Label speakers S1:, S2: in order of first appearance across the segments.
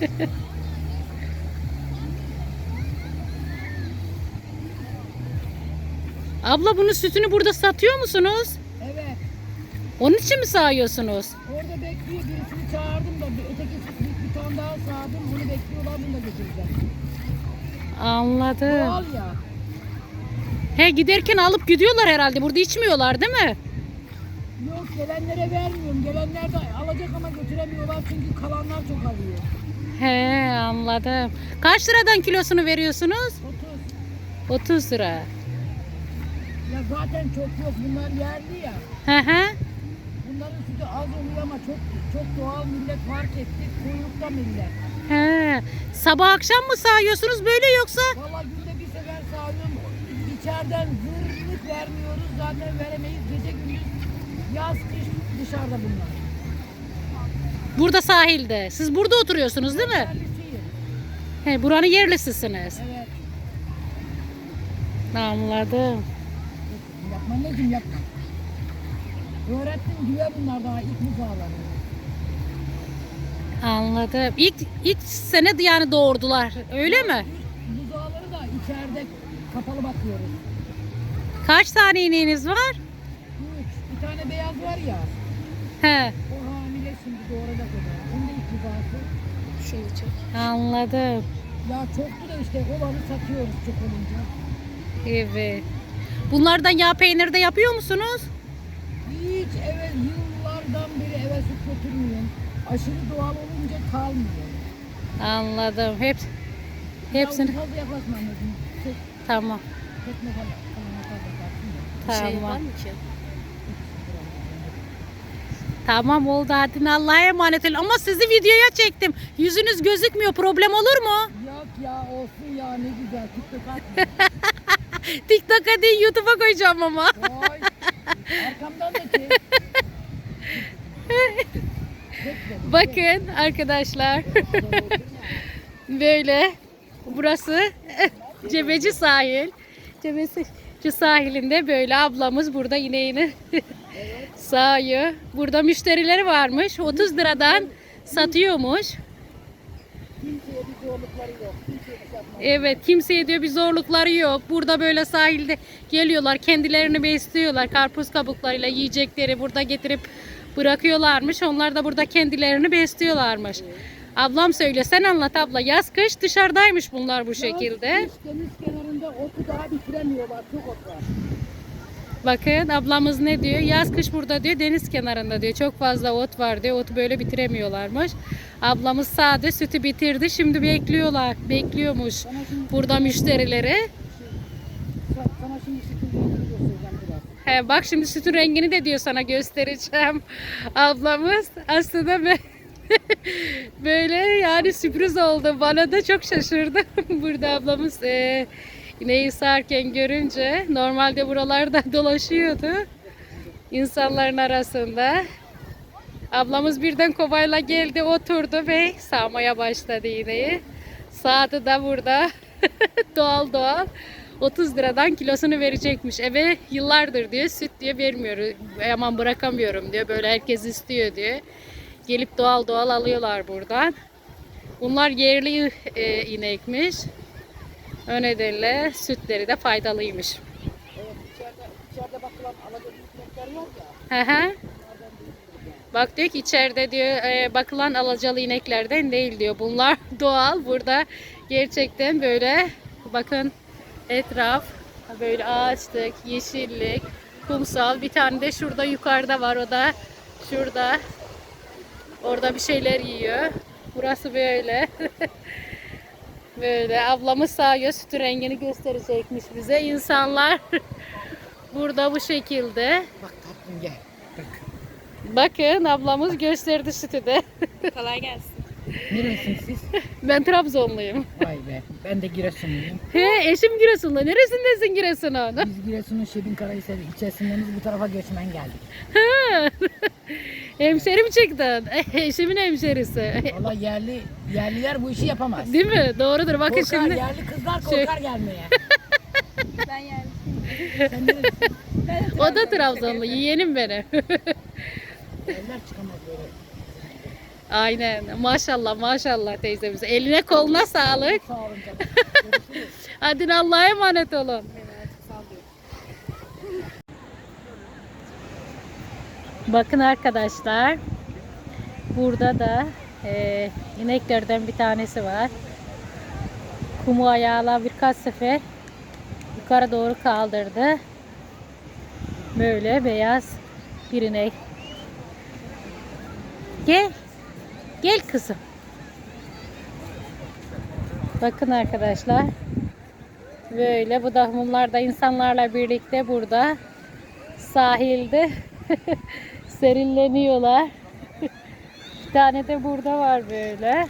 S1: Abla bunun sütünü burada satıyor musunuz?
S2: Evet.
S1: Onun için mi sağıyorsunuz?
S2: Orada bekliyor. Birisini çağırdım da öteki bir, bir tane daha sağdım. Onu bekliyorlar. Bunu da götüreceğim.
S1: Anladım.
S2: Doğal ya.
S1: He giderken alıp gidiyorlar herhalde. Burada içmiyorlar değil mi?
S2: Gelenlere vermiyorum. Gelenler de alacak ama götüremiyorlar çünkü kalanlar çok alıyor.
S1: He anladım. Kaç liradan kilosunu veriyorsunuz?
S2: 30.
S1: 30 lira.
S2: Ya zaten çok yok. Bunlar yerli ya.
S1: Hı hı.
S2: Bunların sütü az oluyor ama çok çok doğal millet fark etti. Kuyrukta millet.
S1: He. Sabah akşam mı sağıyorsunuz böyle yoksa?
S2: Valla günde bir sefer sağıyorum. İçeriden zırhlık vermiyoruz. Zaten veremeyiz. Gece gündüz dışarıda bunlar.
S1: Burada sahilde. Siz burada oturuyorsunuz değil mi?
S2: Yerlisiyim.
S1: He, buranın yerlisisiniz.
S2: Evet.
S1: Anladım.
S2: Yapma anneciğim yapma. Öğrettim güve bunlar daha ilk buzağları.
S1: Anladım. İlk ilk sene yani doğurdular. Öyle mi?
S2: Buzağları da içeride kapalı bakıyoruz.
S1: Kaç tane ineğiniz var?
S2: Üç. Bir tane beyaz var ya.
S1: He.
S2: O hamile şimdi doğuracak o da. Onun da buzağısı.
S3: Şunu çek.
S1: Anladım.
S2: Ya çoktu da işte olanı satıyoruz çok olunca.
S1: Evet. Bunlardan yağ peyniri de yapıyor musunuz?
S2: Hiç eve yıllardan beri eve süt götürmüyorum. Aşırı doğal olunca kalmıyor.
S1: Anladım. Hep hepsini.
S2: Ya fazla yaklaşma anneciğim. Tek,
S1: Tamam.
S2: tekme falan.
S3: Bir şey var
S1: Tamam.
S3: mı ki?
S1: Tamam oldu hadi Allah'a emanet olun. Ama sizi videoya çektim. Yüzünüz gözükmüyor. Problem olur mu?
S2: Yok ya olsun ya ne güzel. TikTok atma.
S1: TikTok'a değil YouTube'a koyacağım ama.
S2: Oy. Arkamdan da çek. Bekle.
S1: Bakın arkadaşlar. Böyle. Burası Cebeci sahil. Cebeci sahilinde böyle ablamız burada ineğini sağıyor. Burada müşterileri varmış. 30 liradan satıyormuş.
S2: Kimseye bir zorlukları yok. Kimseye bir.
S1: Evet kimseye diyor bir zorlukları yok. Burada böyle sahilde geliyorlar kendilerini besliyorlar. Karpuz kabuklarıyla yiyecekleri burada getirip bırakıyorlarmış. Onlar da burada kendilerini besliyorlarmış. Ablam söyle sen anlat abla. Yaz kış dışarıdaymış bunlar bu şekilde.
S2: Deniz kenarında otu daha bitiremiyorlar. Çok ot var.
S1: Bakın ablamız ne diyor? Yaz kış burada diyor deniz kenarında diyor. Çok fazla ot var diyor. Otu böyle bitiremiyorlarmış. Ablamız sade sütü bitirdi. Şimdi bekliyorlar. Bekliyormuş burada müşterileri. He, bak şimdi sütün rengini de diyor sana göstereceğim. Ablamız aslında be- böyle yani sürpriz oldu. Bana da çok şaşırdı. Burada ablamız e, ineği sağarken görünce normalde buralarda dolaşıyordu. insanların arasında. Ablamız birden kovayla geldi oturdu ve sağmaya başladı ineği. Sağdı da burada doğal doğal 30 liradan kilosunu verecekmiş. Eve yıllardır diyor süt diye vermiyor. Aman bırakamıyorum diyor. Böyle herkes istiyor diyor. Gelip doğal doğal alıyorlar buradan. Bunlar yerli e, inekmiş. O nedenle sütleri de faydalıymış.
S2: Evet içeride, içeride bakılan alacak inekler var ya.
S1: Hı hı. Bak diyor ki içeride diyor e, bakılan alacalı ineklerden değil diyor. Bunlar doğal. Burada gerçekten böyle bakın etraf böyle ağaçlık, yeşillik, kumsal. Bir tane de şurada yukarıda var. O da şurada. Orada bir şeyler yiyor. Burası böyle. böyle ablamız sağıyor sütü rengini gösterecekmiş bize. İnsanlar burada bu şekilde.
S2: Bak tatlım gel. Bak.
S1: Bakın ablamız gösterdi sütü de.
S3: Kolay gelsin.
S2: Neresiniz siz?
S1: Ben Trabzonluyum.
S2: Vay be. Ben de Giresunluyum.
S1: He eşim Giresunlu. Neresindesin Giresun'un?
S2: Biz Giresun'un Şebin Karahisar ilçesindeniz bu tarafa göçmen geldik.
S1: Hemşeri mi çıktın? Eşimin hemşerisi.
S2: Valla yerli yerliler bu işi yapamaz.
S1: Değil mi? Doğrudur. Bakın
S2: Korkar,
S1: şimdi.
S2: yerli kızlar
S1: Şey-
S2: korkar gelmeye.
S3: Ben yani.
S2: Sen nerelisin?
S1: O da Trabzonlu. Yeğenim benim.
S2: Yerler çıkamaz böyle.
S1: Aynen. Maşallah maşallah teyzemiz. Eline koluna sağlık.
S2: Sağ olun canım.
S1: Hadi Allah'a emanet olun. Bakın arkadaşlar. Burada da e, ineklerden bir tanesi var. Kumu ayağıyla birkaç sefer yukarı doğru kaldırdı. Böyle beyaz bir inek. Gel. Gel kızım. Bakın arkadaşlar. Böyle bu da bunlar da insanlarla birlikte burada sahilde serinleniyorlar. Bir tane de burada var böyle.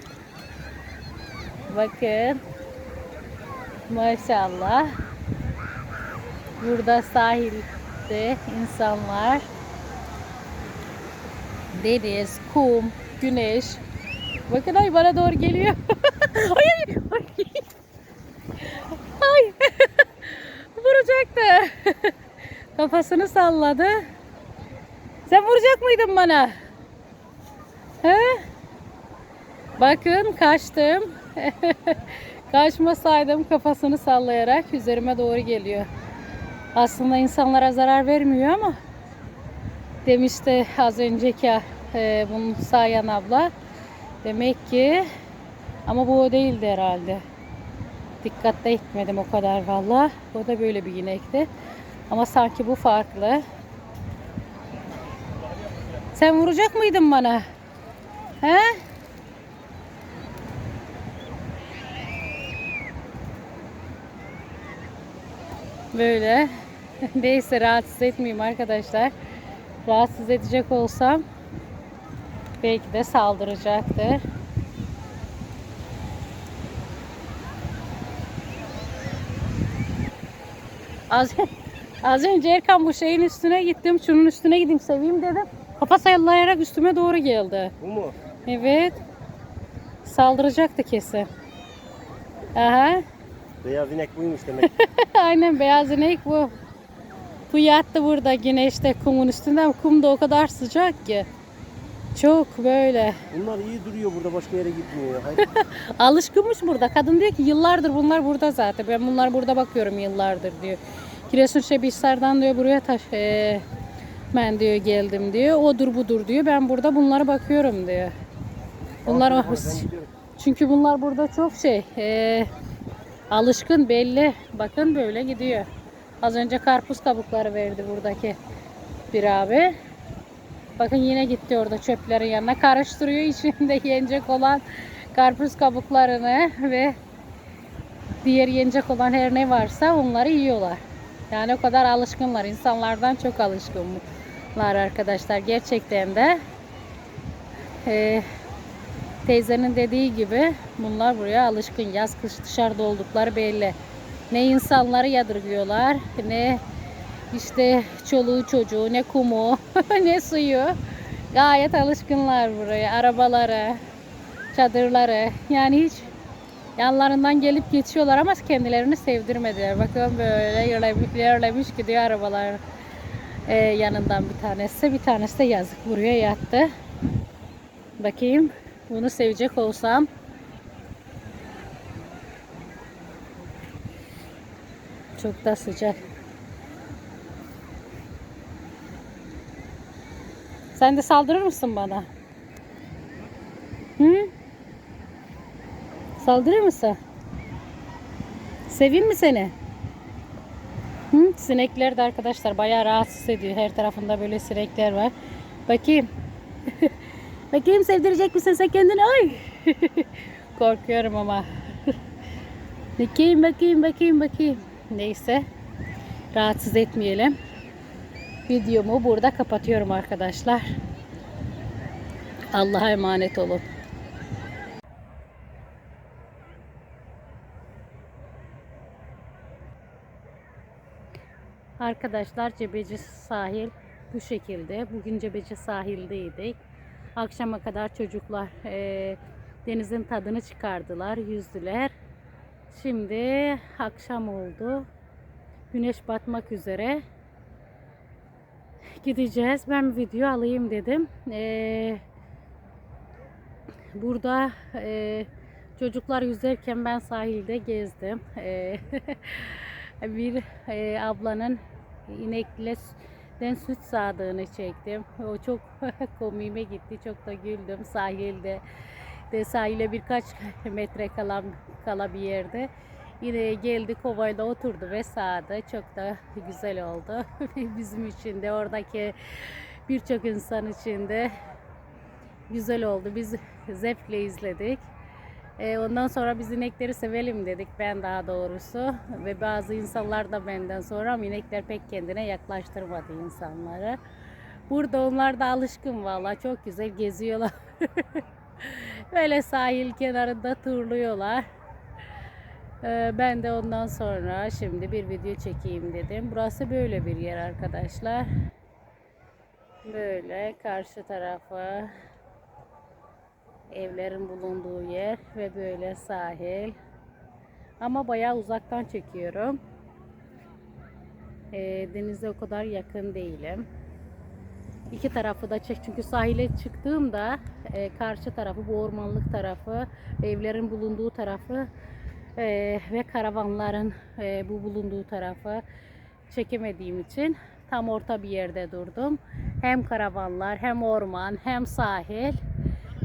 S1: Bakın. Maşallah. Burada sahilde insanlar deniz, kum, güneş. Bakın ay bana doğru geliyor. ay, ay, ay. Ay. Vuracaktı. Kafasını salladı. Sen vuracak mıydın bana? He? Bakın kaçtım. Kaçmasaydım kafasını sallayarak üzerime doğru geliyor. Aslında insanlara zarar vermiyor ama demişti az önceki e, bunu sayan abla. Demek ki ama bu o değildi herhalde. Dikkatte etmedim o kadar valla. O da böyle bir inekti. Ama sanki bu farklı. Sen vuracak mıydın bana? He? Böyle. Neyse rahatsız etmeyeyim arkadaşlar. Rahatsız edecek olsam belki de saldıracaktır. Az, az önce Erkan bu şeyin üstüne gittim. Şunun üstüne gideyim seveyim dedim. Kafa sallayarak üstüme doğru geldi.
S4: Bu mu?
S1: Evet. Saldıracaktı kesin. Aha.
S4: Beyaz inek buymuş demek.
S1: Aynen beyaz inek bu. Bu yattı burada güneşte kumun üstünde kum da o kadar sıcak ki. Çok böyle.
S4: Bunlar iyi duruyor burada başka yere gitmiyor.
S1: Alışkınmış burada. Kadın diyor ki yıllardır bunlar burada zaten. Ben bunlar burada bakıyorum yıllardır diyor. Giresun Şebişler'den diyor buraya taş eee, ben diyor geldim diyor. Odur budur diyor. Ben burada bunlara bakıyorum diyor. Bunlar
S4: gidiyorum.
S1: çünkü bunlar burada çok şey eee, alışkın belli. Bakın böyle gidiyor. Az önce karpuz kabukları verdi buradaki bir abi. Bakın yine gitti orada çöplerin yanına. Karıştırıyor içinde yenecek olan karpuz kabuklarını ve diğer yenecek olan her ne varsa onları yiyorlar. Yani o kadar alışkınlar. İnsanlardan çok alışkınlar arkadaşlar. Gerçekten de eee, teyzenin dediği gibi bunlar buraya alışkın. Yaz kış dışarıda oldukları belli. Ne insanları yadırgıyorlar ne işte çoluğu çocuğu ne kumu ne suyu. Gayet alışkınlar buraya. Arabaları, çadırları. Yani hiç yanlarından gelip geçiyorlar ama kendilerini sevdirmediler. Bakın böyle yerlemiş gidiyor arabalar. Ee, yanından bir tanesi. Bir tanesi de yazık buraya yattı. Bakayım. Bunu sevecek olsam çok da sıcak. Sen de saldırır mısın bana? Hı? Saldırır mısın? Seveyim mi seni? Hı? Sinekler de arkadaşlar bayağı rahatsız ediyor. Her tarafında böyle sinekler var. Bakayım. Bakayım sevdirecek misin sen kendini? Ay. Korkuyorum ama. bakayım bakayım bakayım bakayım. Neyse. Rahatsız etmeyelim. Videomu burada kapatıyorum arkadaşlar. Allah'a emanet olun. Arkadaşlar Cebeci sahil bu şekilde. Bugün Cebeci sahildeydik. Akşama kadar çocuklar e, denizin tadını çıkardılar, yüzdüler. Şimdi akşam oldu. Güneş batmak üzere. Gideceğiz. Ben video alayım dedim. Ee, burada e, çocuklar yüzerken ben sahilde gezdim. Ee, bir e, ablanın inekle den süt sağdığını çektim. O çok komiğime gitti. Çok da güldüm sahilde. De sahile birkaç metre kalan kala bir yerde. Yine geldi kovayla oturdu ve sağdı. Çok da güzel oldu. Bizim için de oradaki birçok insan için de güzel oldu. Biz zevkle izledik. E, ondan sonra biz inekleri sevelim dedik ben daha doğrusu. Ve bazı insanlar da benden sonra ama inekler pek kendine yaklaştırmadı insanları. Burada onlar da alışkın valla çok güzel geziyorlar. Böyle sahil kenarında turluyorlar. Ee, Ben de ondan sonra şimdi bir video çekeyim dedim. Burası böyle bir yer arkadaşlar. Böyle karşı tarafı evlerin bulunduğu yer ve böyle sahil. Ama bayağı uzaktan çekiyorum. Ee, denize o kadar yakın değilim. İki tarafı da çek çünkü sahile çıktığımda e, karşı tarafı bu ormanlık tarafı evlerin bulunduğu tarafı e, ve karavanların e, bu bulunduğu tarafı çekemediğim için tam orta bir yerde durdum. Hem karavanlar hem orman hem sahil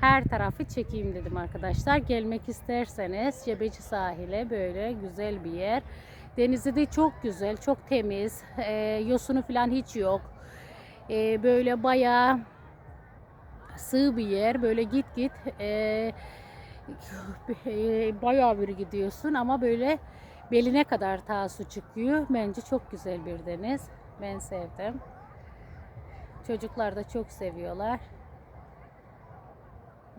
S1: her tarafı çekeyim dedim arkadaşlar. Gelmek isterseniz Cebeci sahile böyle güzel bir yer. Denizi de çok güzel, çok temiz. E, yosunu falan hiç yok. E, böyle bayağı sığ bir yer. Böyle git git e, bayağı bir gidiyorsun ama böyle beline kadar ta su çıkıyor. Bence çok güzel bir deniz. Ben sevdim. Çocuklar da çok seviyorlar.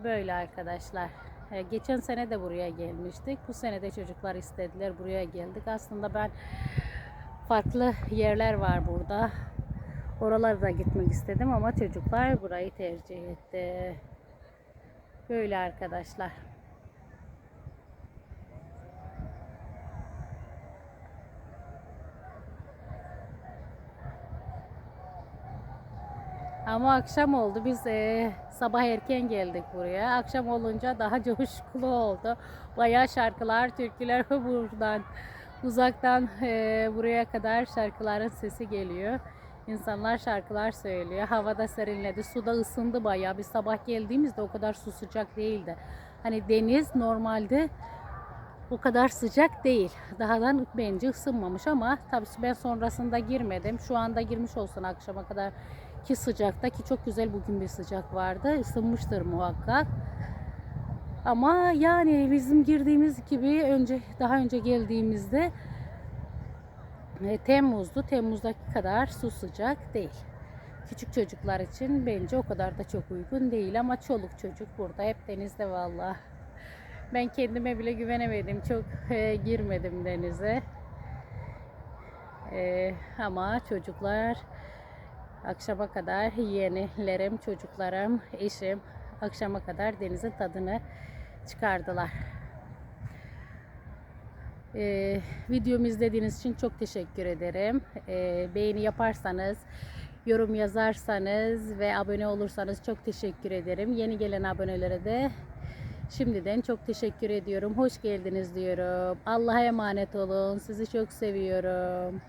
S1: Böyle arkadaşlar. E, Geçen sene de buraya gelmiştik. Bu sene de çocuklar istediler. Buraya geldik. Aslında ben farklı yerler var burada. Oralara da gitmek istedim ama çocuklar burayı tercih etti. Böyle arkadaşlar. Ama akşam oldu. Biz e, sabah erken geldik buraya. Akşam olunca daha coşkulu oldu. Bayağı şarkılar, türküler buradan uzaktan e, buraya kadar şarkıların sesi geliyor. İnsanlar şarkılar söylüyor. Havada serinledi. Suda ısındı bayağı. Biz sabah geldiğimizde o kadar su sıcak değildi. Hani deniz normalde o kadar sıcak değil. Dahadan bence ısınmamış ama tabii ben sonrasında girmedim. Şu anda girmiş olsun akşama kadar ki sıcakta ki çok güzel bugün bir sıcak vardı. Isınmıştır muhakkak. Ama yani bizim girdiğimiz gibi önce daha önce geldiğimizde e, Temmuz'du. Temmuz'daki kadar su sıcak değil. Küçük çocuklar için bence o kadar da çok uygun değil ama çoluk çocuk burada hep denizde valla. Ben kendime bile güvenemedim. Çok e, girmedim denize. E, ama çocuklar akşama kadar yeğenlerim, çocuklarım, eşim akşama kadar denizin tadını çıkardılar. Ee, videomu izlediğiniz için çok teşekkür ederim. Ee, beğeni yaparsanız, yorum yazarsanız ve abone olursanız çok teşekkür ederim. Yeni gelen abonelere de şimdiden çok teşekkür ediyorum. Hoş geldiniz diyorum. Allah'a emanet olun. Sizi çok seviyorum.